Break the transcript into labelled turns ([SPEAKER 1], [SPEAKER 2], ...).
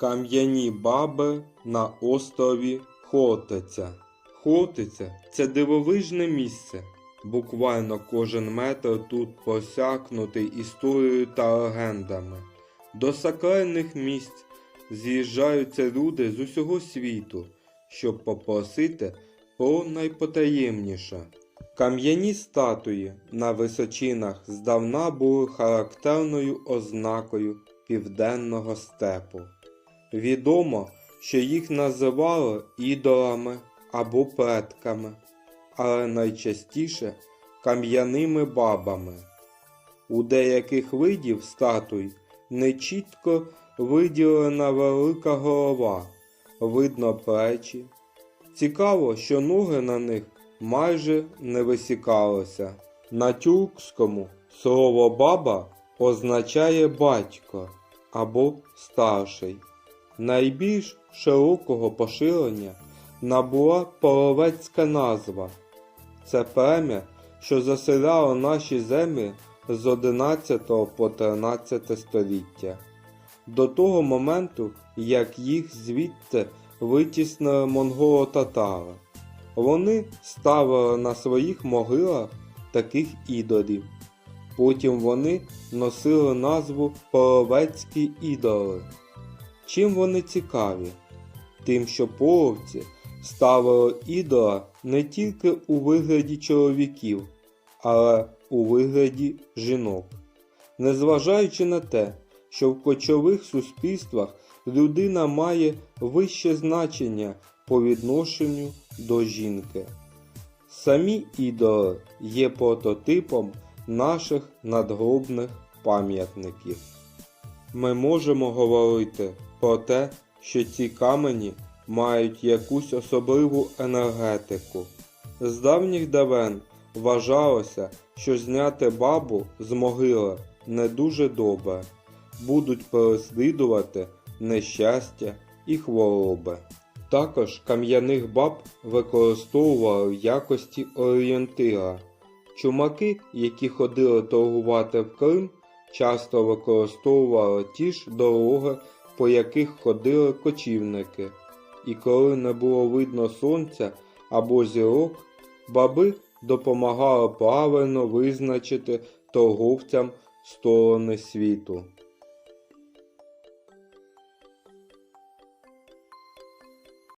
[SPEAKER 1] Кам'яні баби на острові Хортиця. Хортиця це дивовижне місце. Буквально кожен метр тут просякнутий історією та легендами. До сакральних місць з'їжджаються люди з усього світу, щоб попросити про найпотаємніше. Кам'яні статуї на височинах здавна були характерною ознакою південного степу. Відомо, що їх називали ідолами або предками, але найчастіше кам'яними бабами. У деяких видів статуй нечітко виділена велика голова, видно плечі. Цікаво, що ноги на них майже не висікалося. На тюркському слово баба означає батько або старший. Найбільш широкого поширення набула половецька назва. Це плем'я, що заселяло наші землі з 11 по 13 століття. До того моменту, як їх звідти витіснили монголо-татари. Вони ставили на своїх могилах таких ідолів. Потім вони носили назву половецькі ідоли. Чим вони цікаві? Тим, що половці ставили ідола не тільки у вигляді чоловіків, але у вигляді жінок. Незважаючи на те, що в кочових суспільствах людина має вище значення по відношенню до жінки. Самі ідоли є прототипом наших надгробних пам'ятників. Ми можемо говорити про те, що ці камені мають якусь особливу енергетику. З давніх давен вважалося, що зняти бабу з могили не дуже добре, будуть переслідувати нещастя і хвороби. Також кам'яних баб використовували в якості орієнтира. Чумаки, які ходили торгувати в Крим, часто використовували ті ж дороги, по яких ходили кочівники. І коли не було видно сонця або зірок, баби допомагали правильно визначити торговцям сторони світу.